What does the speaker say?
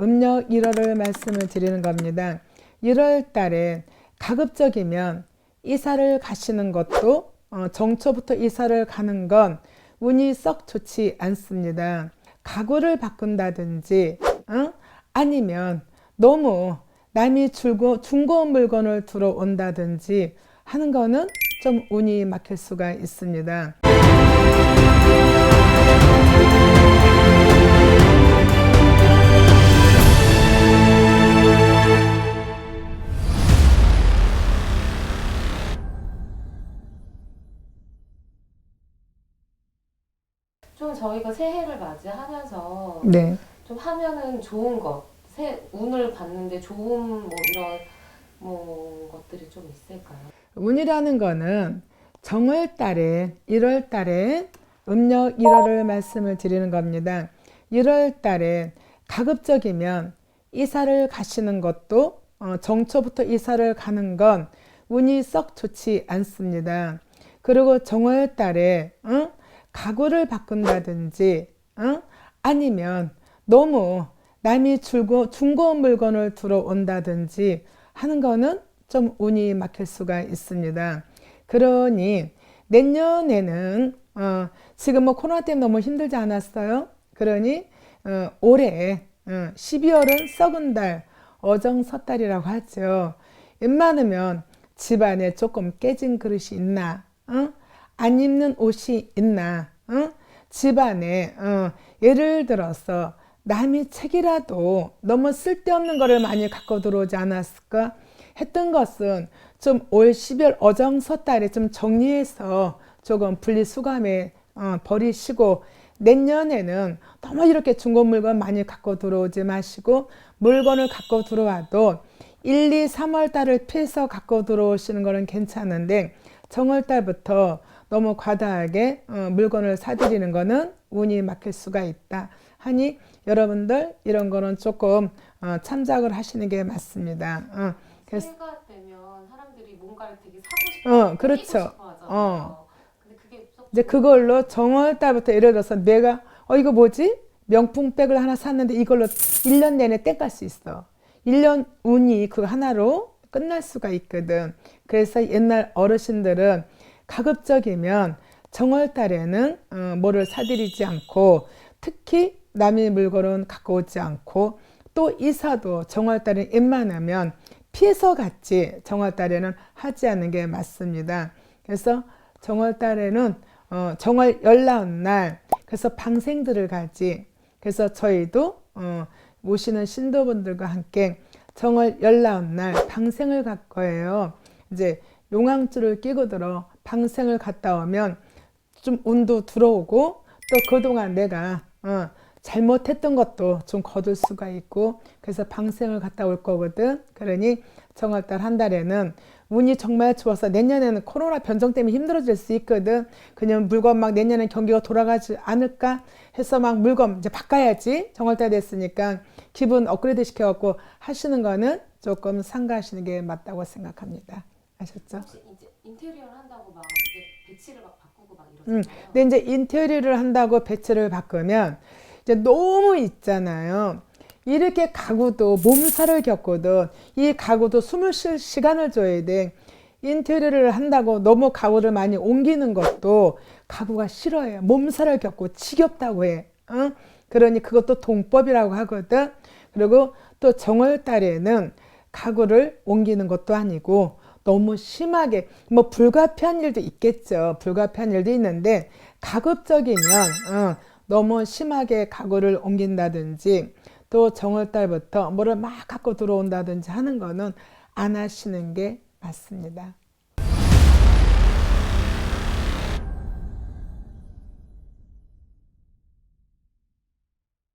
음력 1월을 말씀을 드리는 겁니다. 1월 달에 가급적이면 이사를 가시는 것도 어, 정초부터 이사를 가는 건 운이 썩 좋지 않습니다. 가구를 바꾼다든지 어? 아니면 너무 남이 줄고 중고한 물건을 들어온다든지 하는 거는 좀 운이 막힐 수가 있습니다. 저희가 새해를 맞이하면서 네. 좀 하면은 좋은 것, 새 운을 봤는데 좋은 뭐 이런 뭐 것들이 좀 있을까요? 운이라는 거는 정월 달에 1월 달에 음력 1월을 말씀을 드리는 겁니다. 1월 달에 가급적이면 이사를 가시는 것도 어, 정초부터 이사를 가는 건 운이 썩 좋지 않습니다. 그리고 정월 달에 어? 가구를 바꾼다든지 어? 아니면 너무 남이 줄고 중고한 물건을 들어온다든지 하는 거는 좀 운이 막힐 수가 있습니다. 그러니 내년에는 어, 지금 뭐 코로나 때문에 너무 힘들지 않았어요? 그러니 어, 올해 어, 12월은 썩은 달, 어정섣달이라고 하죠. 웬만하면 집안에 조금 깨진 그릇이 있나? 어? 안 입는 옷이 있나? 어? 집안에 어, 예를 들어서 남이 책이라도 너무 쓸데없는 거를 많이 갖고 들어오지 않았을까 했던 것은 좀 올 12월 어정서달에 좀 정리해서 조금 분리수감에 어, 버리시고 내년에는 너무 이렇게 중고 물건 많이 갖고 들어오지 마시고 물건을 갖고 들어와도 1, 2, 3월 달을 피해서 갖고 들어오시는 거는 괜찮은데 정월 달부터 너무 과다하게 어, 물건을 사들이는 거는 운이 막힐 수가 있다 하니 여러분들 이런 거는 조금 어, 참작을 하시는 게 맞습니다. 어, 그래서 새해가 되면 사람들이 뭔가를 되게 사고 싶어, 어, 그렇죠. 어. 근데 그게 썩 이제 그걸로 정월 달부터 예를 들어서 내가 어 이거 뭐지? 명품 백을 하나 샀는데 이걸로 1년 내내 땡갈 수 있어. 1년 운이 그 하나로 끝날 수가 있거든. 그래서 옛날 어르신들은 가급적이면 정월 달에는 어, 뭐를 사들이지 않고 특히 남의 물건은 갖고 오지 않고 또 이사도 정월 달에 웬만하면 피해서 갔지 정월 달에는 하지 않는 게 맞습니다. 그래서 정월 달에는 어, 정월 열나온 날 그래서 방생들을 가지 그래서 저희도 어, 모시는 신도분들과 함께 정월 열나온 날 방생을 갈 거예요. 이제 용왕줄을 끼고 들어 방생을 갔다 오면 좀 운도 들어오고 또 그동안 내가 어, 잘못했던 것도 좀 거둘 수가 있고 그래서 방생을 갔다 올 거거든. 그러니 정월달 한 달에는 운이 정말 좋아서 내년에는 코로나 변종 때문에 힘들어질 수 있거든. 그냥 물건 막 내년에 경기가 돌아가지 않을까 해서 막 물건 이제 바꿔야지. 정월 달 됐으니까 기분 업그레이드 시켜갖고 하시는 거는 조금 상가하시는 게 맞다고 생각합니다. 아셨죠? 이제 인테리어를 한다고 막 배치를 막 바꾸고 막 음, 이러잖아요. 근데 이제 인테리어를 한다고 배치를 바꾸면 이제 너무 있잖아요. 이렇게 가구도 몸살을 겪거든. 이 가구도 숨을 쉴 시간을 줘야 돼. 인테리어를 한다고 너무 가구를 많이 옮기는 것도 가구가 싫어해요. 몸살을 겪고 지겹다고 해. 어? 그러니 그것도 동법이라고 하거든. 그리고 또 정월달에는 가구를 옮기는 것도 아니고 너무 심하게 뭐 불가피한 일도 있겠죠. 불가피한 일도 있는데 가급적이면 어, 너무 심하게 가구를 옮긴다든지 또 정월달부터 뭐를 막 갖고 들어온다든지 하는 거는 안 하시는 게 맞습니다.